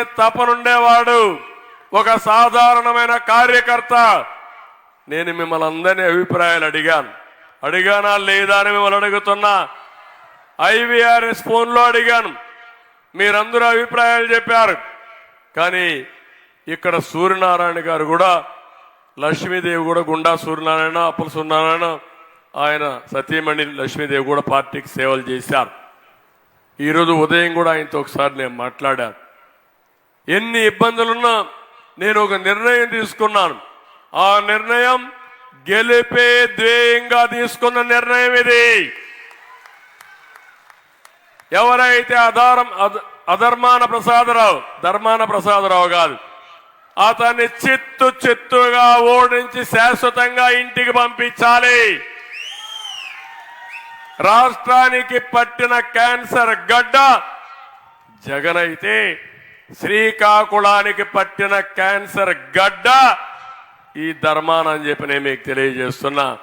చేయాలని తపనుండేవాడు. ఒక సాధారణమైన కార్యకర్త. నేను మిమ్మల్ని అందరినీ అభిప్రాయాలు అడిగాను. అడిగానా లేదా అని మిమ్మల్ని అడుగుతున్నా. ఐవీఆర్ఎస్ ఫోన్లో అడిగాను. మీరందరూ అభిప్రాయాలు చెప్పారు. కానీ ఇక్కడ సూర్యనారాయణ గారు కూడా లక్ష్మీదేవి కూడా గుండా సూర్యనారాయణ అప్పుల సూర్యనారాయణ ఆయన సతీమణి లక్ష్మీదేవి కూడా పార్టీకి సేవలు చేశారు. ఈరోజు ఉదయం కూడా ఆయనతో ఒకసారి నేను మాట్లాడాను. ఎన్ని ఇబ్బందులున్నా నేను ఒక నిర్ణయం తీసుకున్నాను. ఆ నిర్ణయం గెలిపే ధ్యేయంగా తీసుకున్న నిర్ణయం ఇది. ఎవరైతే అధారం అధ- అధర్మాన ప్రసాదరావు ధర్మాన ప్రసాదరావు కాదు అతన్ని చిత్తు చిత్తుగా ఓడించి శాశ్వతంగా ఇంటికి పంపించాలి. రాష్ట్రానికి పట్టిన క్యాన్సర్ గడ్డ జగన్ అయితే శ్రీకాకుళానికి పట్టిన క్యాన్సర్ గడ్డ ఈ ధర్మాన అని చెప్పి నేను మీకు తెలియజేస్తున్నా.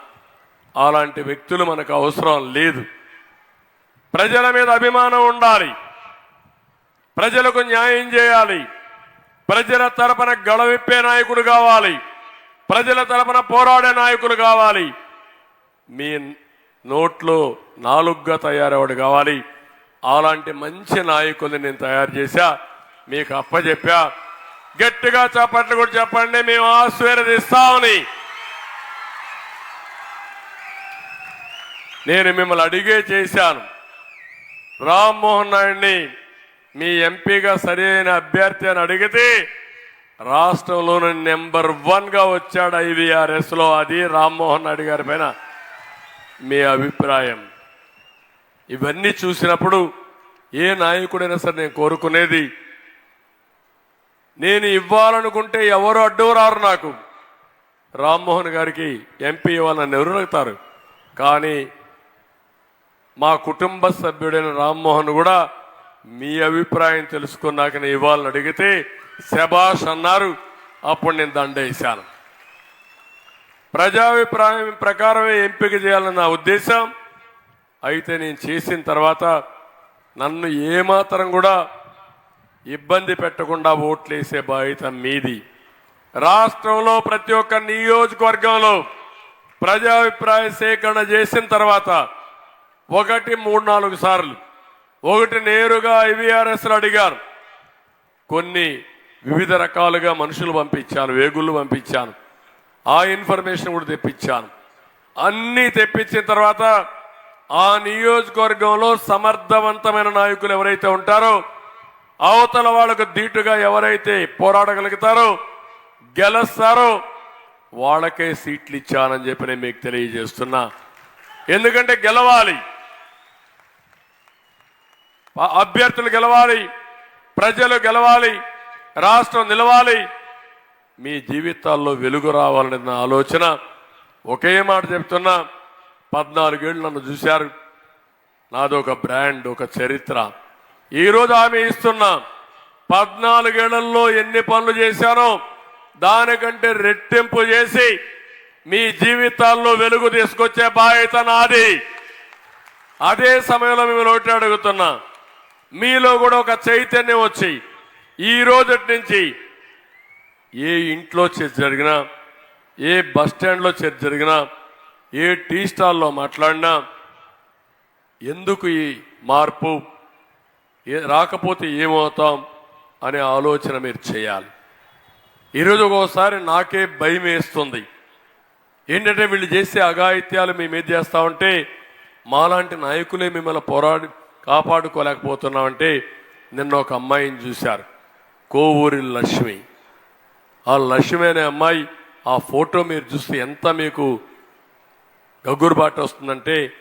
అలాంటి వ్యక్తులు మనకు అవసరం లేదు. ప్రజల మీద అభిమానం ఉండాలి. ప్రజలకు న్యాయం చేయాలి. ప్రజల తరపున గళవిప్పే నాయకుడు కావాలి. ప్రజల తరపున పోరాడే నాయకులు కావాలి. మీ నోట్లో నాలుగుగా తయారవాడు కావాలి. అలాంటి మంచి నాయకుల్ని నేను తయారు చేశా. మీకు అప్పచెప్పా గట్టిగా చప్పట్లు కూడా చెప్పండి మేము ఆశీర్వదిస్తామని. నేను మిమ్మల్ని అడిగే చేశాను. రామ్మోహన్ నాయుడిని మీ ఎంపీగా సరైన అభ్యర్థి అని అడిగితే రాష్ట్రంలోని నెంబర్ వన్గా వచ్చాడు ఐవీఆర్ఎస్లో అది రామ్మోహన్ నాయుడు గారి పైన మీ అభిప్రాయం. ఇవన్నీ చూసినప్పుడు ఏ నాయకుడైనా సరే నేను కోరుకునేది నేను ఇవ్వాలనుకుంటే ఎవరు అడ్డు రారు నాకు? రామ్మోహన్ గారికి ఎంపీ ఇవ్వాలని ఎవరు అడుగుతారు కానీ మా కుటుంబ సభ్యుడైన రామ్మోహన్ కూడా మీ అభిప్రాయం తెలుసుకున్నాక నేను ఇవ్వాలని అడిగితే శబాష్ అన్నారు. అప్పుడు నేను దండేశాను. ప్రజాభిప్రాయం ప్రకారమే ఎంపిక చేయాలని నా ఉద్దేశం. అయితే నేను చేసిన తర్వాత నన్ను ఏమాత్రం కూడా ఇబ్బంది పెట్టకుండా ఓట్లేసే బాధ్యత మీది. రాష్ట్రంలో ప్రతి ఒక్క నియోజకవర్గంలో ప్రజాభిప్రాయ సేకరణ చేసిన తర్వాత ఒకటి మూడు నాలుగు సార్లు. ఒకటి నేరుగా ఐవీఆర్ఎస్లు అడిగారు. కొన్ని వివిధ రకాలుగా మనుషులు పంపించాను వేగుళ్ళు పంపించాను. ఆ ఇన్ఫర్మేషన్ కూడా తెప్పించాను. అన్నీ తెప్పించిన తర్వాత ఆ నియోజకవర్గంలో సమర్థవంతమైన నాయకులు ఎవరైతే ఉంటారో అవతల వాళ్ళకు ధీటుగా ఎవరైతే పోరాడగలుగుతారో గెలుస్తారో వాళ్ళకే సీట్లు ఇచ్చానని చెప్పి నేను మీకు తెలియజేస్తున్నా. ఎందుకంటే గెలవాలి. అభ్యర్థులు గెలవాలి ప్రజలు గెలవాలి రాష్ట్రం నిలవాలి. మీ జీవితాల్లో వెలుగు రావాలనే నా ఆలోచన. ఒకే మాట చెప్తున్నా పద్నాలుగేళ్ళు నన్ను చూశారు. నాదొక బ్రాండ్ ఒక చరిత్ర. ఈరోజు ఆమె ఇస్తున్నా పద్నాలుగేళ్ళలో ఎన్ని పనులు చేశానో దానికంటే రెట్టింపు చేసి మీ జీవితాల్లో వెలుగు తీసుకొచ్చే బాధ్యత నాది. అదే సమయంలో మేము ఒకటి అడుగుతున్నా. మీలో కూడా ఒక చైతన్యం వచ్చి ఈ రోజు నుంచి ఏ ఇంట్లో చర్చ జరిగినా ఏ బస్ స్టాండ్లో చర్చ జరిగినా ఏ టీ స్టాల్లో మాట్లాడినా ఎందుకు ఈ మార్పు రాకపోతే ఏమవుతాం అనే ఆలోచన మీరు చేయాలి. ఈరోజు ఒక్కోసారి నాకే భయం వేస్తుంది. ఏంటంటే వీళ్ళు చేసే అఘాయిత్యాలు మేము ఏం చేస్తా ఉంటే మాలాంటి నాయకులే మిమ్మల్ని పోరాడి కాపాడుకోలేకపోతున్నామంటే నిన్న ఒక అమ్మాయిని చూశారు. కోవూరి లక్ష్మి. ఆ లక్ష్మి అనే అమ్మాయి ఆ ఫోటో మీరు చూస్తే ఎంత మీకు గగ్గురుబాట వస్తుందంటే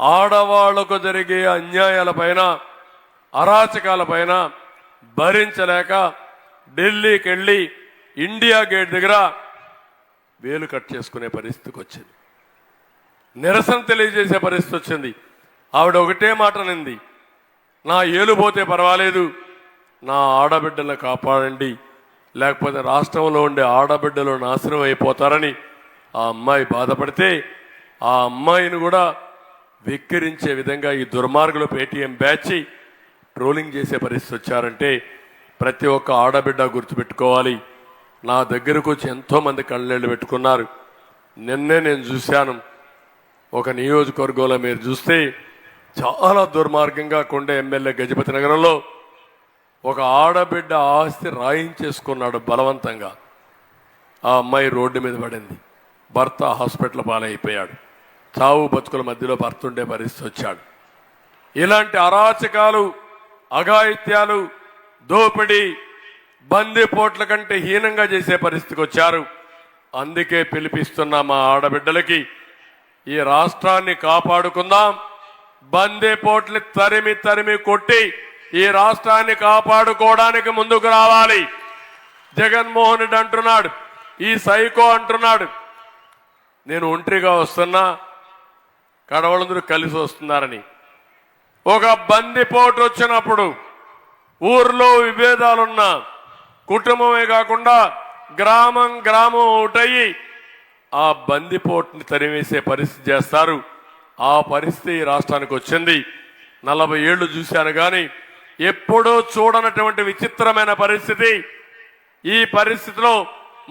ఆడవాళ్ళకు జరిగే అన్యాయాల పైన అరాచకాల పైన భరించలేక ఢిల్లీకి వెళ్ళి ఇండియా గేట్ దగ్గర వేలు కట్ చేసుకునే పరిస్థితికి వచ్చింది. నిరసన తెలియజేసే పరిస్థితి వచ్చింది. ఆవిడ ఒకటే మాట నింది నా ఏలు పోతే పర్వాలేదు నా ఆడబిడ్డలను కాపాడండి లేకపోతే రాష్ట్రంలో ఉండే ఆడబిడ్డలు నాశనం అయిపోతారని ఆ అమ్మాయి బాధపడితే ఆ అమ్మాయిని కూడా వెక్కిరించే విధంగా ఈ దుర్మార్గులు పేటీఎం బ్యాచి ట్రోలింగ్ చేసే పరిస్థితి వచ్చారంటే ప్రతి ఒక్క ఆడబిడ్డ గుర్తుపెట్టుకోవాలి. నా దగ్గరకు వచ్చి ఎంతోమంది కళ్ళెళ్ళు కళ్ళనీళ్ళు పెట్టుకున్నారు. నిన్నే నేను చూశాను. ఒక నియోజకవర్గంలో మీరు చూస్తే చాలా దుర్మార్గంగా కొండ ఎమ్మెల్యే గజపతి నగరంలో ఒక ఆడబిడ్డ ఆస్తి రాయించేసుకున్నాడు బలవంతంగా. ఆ అమ్మాయి రోడ్డు మీద పడింది. భర్త హాస్పిటల్ పాలైపోయాడు. చావు బతుకుల మధ్యలో భర్త ఉండే పరిస్థితి వచ్చాడు. ఇలాంటి అరాచకాలు అఘాయిత్యాలు దోపిడీ బందీపోట్ల కంటే హీనంగా చేసే పరిస్థితికి వచ్చారు. అందుకే పిలిపిస్తున్న మా ఆడబిడ్డలకి ఈ రాష్ట్రాన్ని కాపాడుకుందాం. బందీపోట్లు తరిమి తరిమి కొట్టి ఈ రాష్ట్రాన్ని కాపాడుకోవడానికి ముందుకు రావాలి. జగన్మోహన్ రెడ్డి అంటున్నాడు ఈ సైకో అంటున్నాడు. నేను ఒంటరిగా వస్తున్నా కడవలందరూ కలిసి వస్తున్నారని. ఒక బందిపోటు వచ్చినప్పుడు ఊర్లో విభేదాలున్నా కుటుంబమే కాకుండా గ్రామం గ్రామం ఒకటయ్యి ఆ బందిపోటుని తరివేసే పరిస్థితి చేస్తారు. ఆ పరిస్థితి రాష్ట్రానికి వచ్చింది. నలభై ఏళ్ళు చూశాను కానీ ఎప్పుడూ చూడనటువంటి విచిత్రమైన పరిస్థితి. ఈ పరిస్థితిలో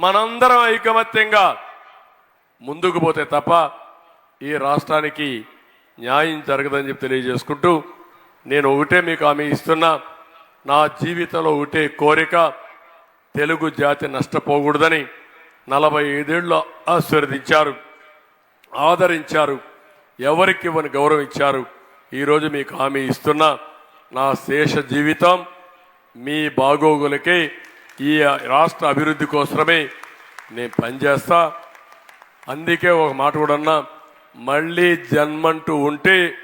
మనందరం ఐకమత్యంగా ముందుకు పోతే తప్ప ఈ రాష్ట్రానికి న్యాయం జరగదని చెప్పి తెలియజేసుకుంటూ నేను ఒకటే మీకు హామీ ఇస్తున్నా. నా జీవితంలో ఒకటే కోరిక తెలుగు జాతి నష్టపోకూడదని నలభై ఐదేళ్ళు ఆశీర్వదించారు ఆదరించారు ఎవరికి ఇవ్వని గౌరవం ఇచ్చారు. ఈరోజు మీకు హామీ ఇస్తున్నా. నా శేష జీవితం మీ బాగోగులకే ఈ రాష్ట్ర అభివృద్ధి కోసమే నేను పనిచేస్తా. అందుకే ఒక మాట కూడా అన్నా. మళ్ళీ జన్మంటూ ఉంటే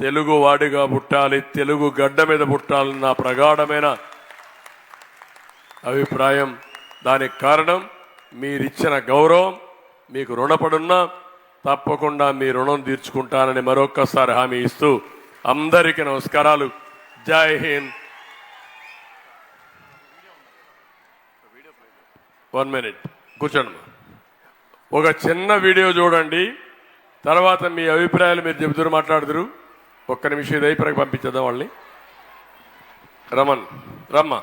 తెలుగు వాడిగా పుట్టాలి తెలుగు గడ్డ మీద పుట్టాలని నా ప్రగాఢమైన అభిప్రాయం. దానికి కారణం మీరిచ్చిన గౌరవం మీకు రుణపడున్నా తప్పకుండా మీ రుణం తీర్చుకుంటానని మరొక్కసారి హామీ ఇస్తూ అందరికీ నమస్కారాలు. జై హింద్. One minute. కూర్చోండి ఒక చిన్న వీడియో చూడండి. తర్వాత మీ అభిప్రాయాలు మీరు చెబుతూ మాట్లాడుతురు. ఒక్క నిమిషం ఇది అయిపోయాక పంపించేద్దాం వాళ్ళని. రమన్ రమ్మ.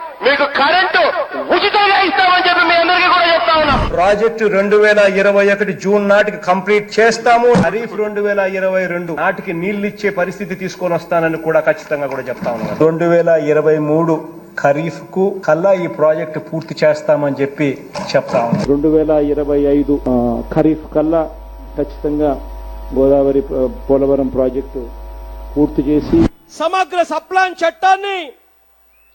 మీకు కరెంటు ఉచితంగా ఇస్తామని చెప్పి మీ అందరికీ కూడా చెప్తా ఉన్నా. ప్రాజెక్టు రెండు వేల ఇరవై ఒకటి జూన్ నాటికి కంప్లీట్ చేస్తాము. ఖరీఫ్ రెండు వేల ఇరవై రెండు నాటికి నీళ్ళు ఇచ్చే పరిస్థితి తీసుకొని వస్తానని కూడా ఖచ్చితంగా కూడా చెప్తా ఉన్నాను రెండు వేల ఇరవై మూడు ఖరీఫ్కు కల్లా ఈ ప్రాజెక్టు పూర్తి చేస్తామని చెప్పి చెప్తా ఉన్నాను రెండు వేల ఇరవై ఐదు ఖరీఫ్ కల్లా ఖచ్చితంగా గోదావరి పోలవరం ప్రాజెక్టు పూర్తి చేసి సమగ్ర సప్లాన్ చట్టాన్ని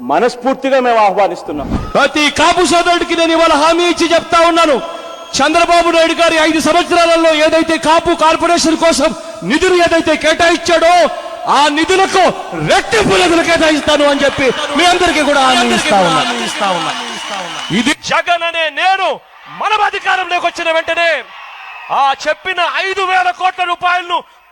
మనస్ఫూర్తిగా మేము ఆహ్వానిస్తున్నాం. ప్రతి కాపు సోదరుడికి నేను ఇవాళ హామీ ఇచ్చి చెప్తా ఉన్నాను. చంద్రబాబు నాయుడు గారి ఐదు సంవత్సరాలలో ఏదైతే కాపు కార్పొరేషన్ కోసం నిధులు ఏదైతే కేటాయించాడో ఆ నిధులకు రెట్టింపు నిధులు కేటాయిస్తాను అని చెప్పి మీ అందరికీ కూడా ఉన్నా ఇది జగన్ అనే నేను మనం అధికారంలోకి వచ్చిన వెంటనే ఆ చెప్పిన ఐదు వేల కోట్ల రూపాయలను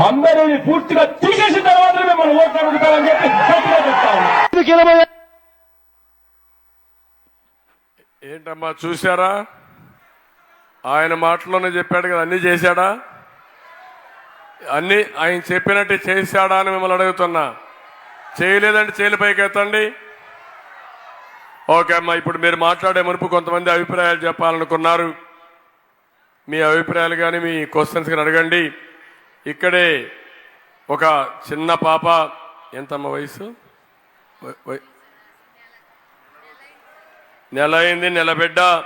మందరిని పూర్తిగా తీసేసిన తర్వాత మనం ఓట్లు అడుగుతామని చెప్పి గట్టిగా చెప్తా ఉన్నా. ఏంటమ్మా చూశారా? ఆయన మాటలోనే చెప్పాడు కదా అన్ని చేశాడా? అన్ని ఆయన చెప్పినట్టు చేశాడా అని మిమ్మల్ని అడుగుతున్నా. చేయలేదంటే చేయలు పైకి ఎత్తండి. ఓకే అమ్మా ఇప్పుడు మీరు మాట్లాడే మునుపు కొంతమంది అభిప్రాయాలు చెప్పాలనుకున్నారు. మీ అభిప్రాయాలు కానీ మీ క్వశ్చన్స్ కానీ అడగండి. ఇక్కడే ఒక చిన్న పాప ఎంతమ్మ వయసు? నెల అయింది నెల బిడ్డ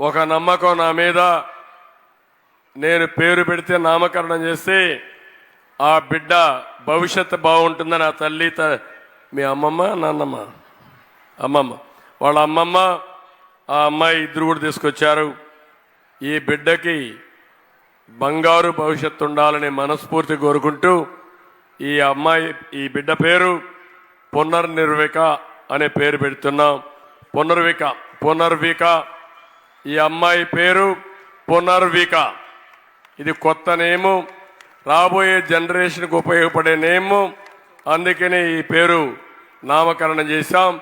ఒక నమ్మకం నా మీద. నేను పేరు పెడితే నామకరణం చేస్తే ఆ బిడ్డ భవిష్యత్తు బాగుంటుందని ఆ తల్లి త- మీ అమ్మమ్మ నాన్నమ్మ? అమ్మమ్మ. వాళ్ళ అమ్మమ్మ ఆ అమ్మాయి ఇద్దరు కూడా తీసుకొచ్చారు. ఈ బిడ్డకి బంగారు భవిష్యత్తు ఉండాలని మనస్ఫూర్తి కోరుకుంటూ ఈ అమ్మాయి ఈ బిడ్డ పేరు పునర్నిర్విక అనే పేరు పెడుతున్నాం. పునర్విక పునర్విక. ఈ అమ్మాయి పేరు పునర్విక. ఇది కొత్త నేము రాబోయే జనరేషన్కి ఉపయోగపడే నేము. అందుకని ఈ పేరు నామకరణం చేశాం.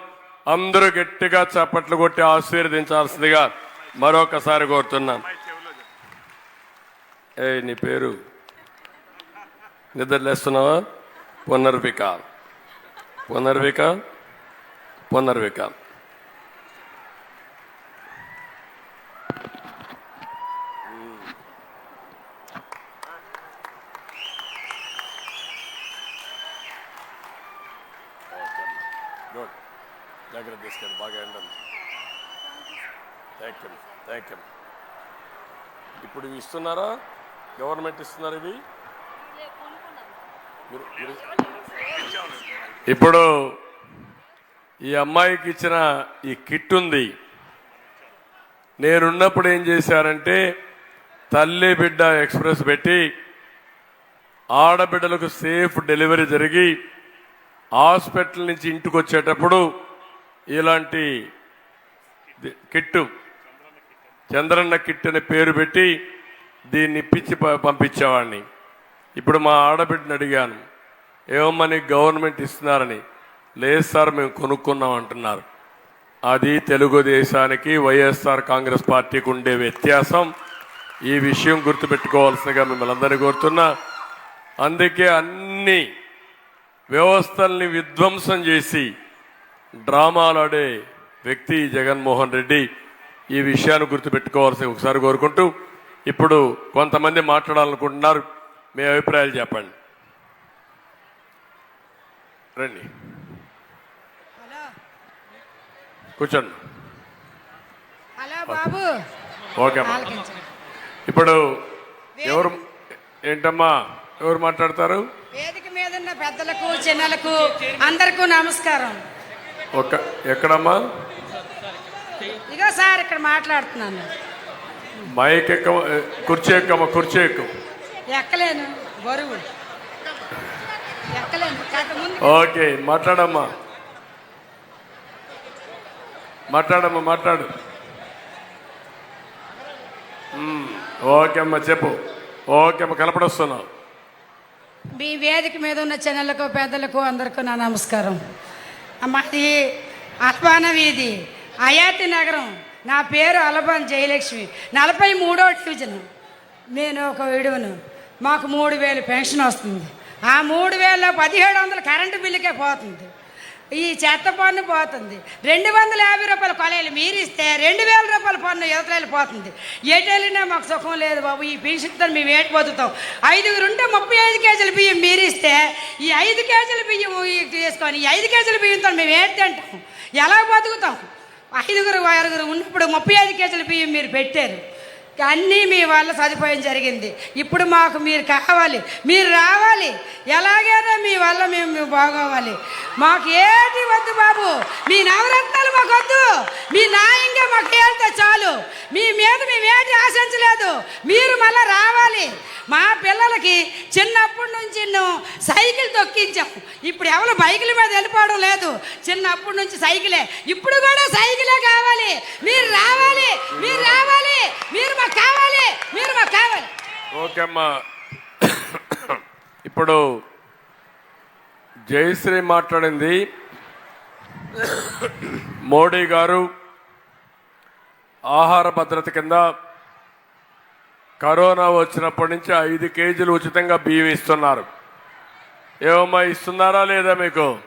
అందరూ గట్టిగా చప్పట్లు కొట్టి ఆశీర్వదించాల్సిందిగా మరొకసారి కోరుతున్నాం. ఏ నీ పేరు నిద్రలేస్తున్నావా పునర్విక పునర్విక పునర్విక గుడ్ జాగ్రత్త తీసుకెళ్ళి బాగా ఎండండి థ్యాంక్ యూ థ్యాంక్ యూ ఇప్పుడు ఇస్తున్నారా గవర్నమెంట్ ఇస్తున్నారు ఇవి ఇప్పుడు ఈ అమ్మాయికి ఇచ్చిన ఈ కిట్ ఉంది. నేనున్నప్పుడు ఏం చేశారంటే తల్లి బిడ్డ ఎక్స్ప్రెస్ పెట్టి ఆడబిడ్డలకు సేఫ్ డెలివరీ జరిగి హాస్పిటల్ నుంచి ఇంటికి వచ్చేటప్పుడు ఇలాంటి కిట్టు చంద్రన్న కిట్ అనే పేరు పెట్టి దీన్ని ఇప్పించి ప- పంపించేవాడిని. ఇప్పుడు మా ఆడబిడ్డని అడిగాను ఏమమ్మని గవర్నమెంట్ ఇస్తున్నారని? లేదు సార్ మేము కొనుక్కున్నాం అంటున్నారు. అది తెలుగుదేశానికి వైఎస్ఆర్ కాంగ్రెస్ పార్టీకి ఉండే వ్యత్యాసం. ఈ విషయం గుర్తుపెట్టుకోవాల్సిందిగా మిమ్మల్ని అందరినీ కోరుతున్నా అందుకే అన్ని వ్యవస్థల్ని విధ్వంసం చేసి డ్రామాలు ఆడే వ్యక్తి జగన్మోహన్ రెడ్డి ఈ విషయాన్ని గుర్తుపెట్టుకోవాల్సి ఒకసారి కోరుకుంటూ ఇప్పుడు కొంతమంది మాట్లాడాలనుకుంటున్నారు. మీ అభిప్రాయాలు చెప్పండి. రండి. కూర్చోండి. హలో బాబు. ఓకే. ఇప్పుడు ఎవరు ఏంటమ్మా? ఎవరు మాట్లాడతారు? వేదిక మీద ఉన్న పెద్దలకు చిన్నలకు అందరికీ నమస్కారం. ఒక ఎక్కడమ్మా? ఇగో సార్ ఇక్కడ మాట్లాడుతున్నాను. మైక్ ఎక్క కుర్చీ ఎక్కమ్మా కుర్చీ ఎక్కు ఎక్కలేను బరువు ఓకే మాట్లాడమ్మా. మాట్లాడమ్మా మాట్లాడు. ఓకే అమ్మా చెప్పు. ఓకే అమ్మా కలపడొస్తున్నావు మీ వేదిక మీద ఉన్న చిన్నలకు పెద్దలకు అందరికీ నా నమస్కారం. మాది అల్బాన వీధి అయాతి నగరం. నా పేరు అలపన్ జయలక్ష్మి నలభై మూడో డివిజన్ నేను ఒక విడువను మాకు మూడు వేలు పెన్షన్ వస్తుంది ఆ మూడు వేలలో పదిహేడు వందల కరెంటు బిల్లుకే పోతుంది ఈ చెత్త పన్ను పోతుంది రెండు వందల యాభై రూపాయల కొలయలు మీరిస్తే రెండు వేల రూపాయల పన్ను యువతలు పోతుంది ఎటు వెళ్ళినా మాకు సుఖం లేదు బాబు ఈ పెన్షన్తో మేము ఏటి బతుకుతాం ఐదుగురు ఉంటే ముప్పై ఐదు కేజీల బియ్యం మీరిస్తే ఈ ఐదు కేజీల బియ్యం తీసుకొని ఈ ఐదు కేజీల బియ్యంతో మేము ఏటి తింటాం ఎలా బతుకుతాం ఐదుగురు ఆరుగురు ఉన్నప్పుడు ముప్పై ఐదు కేజీల బియ్యం మీరు పెట్టారు. అన్నీ మీ వల్ల సదుపాయం జరిగింది. ఇప్పుడు మాకు మీరు కావాలి. మీరు రావాలి. ఎలాగైనా మీ వల్ల మేము బాగోవాలి. మాకు ఏటి వద్దు బాబు. మీ నవరత్నాలు మీ నాయంగా మాకు వెళ్తే చాలు. మీ మీద మేము ఏటి ఆశించలేదు. మీరు మళ్ళీ రావాలి. మా పిల్లలకి చిన్నప్పటి నుంచి సైకిల్ తొక్కించాం. ఇప్పుడు ఎవరు బైకుల మీద వెళ్ళిపోవడం లేదు. చిన్నప్పటి నుంచి సైకిలే. ఇప్పుడు కూడా సైకిలే కావాలి. మీరు రావాలి. మీరు రావాలి. మీరు మాకు కావాలి. మీరు మాకు కావాలి. ఓకే అమ్మా. ఇప్పుడు జయశ్రీ మాట్లాడింది. మోడీ గారు ఆహార భద్రత కింద కరోనా వచ్చినప్పటి నుంచి ఐదు కేజీలు ఉచితంగా బియ్యం ఇస్తున్నారు. ఏమమ్మా ఇస్తున్నారా లేదా మీకు?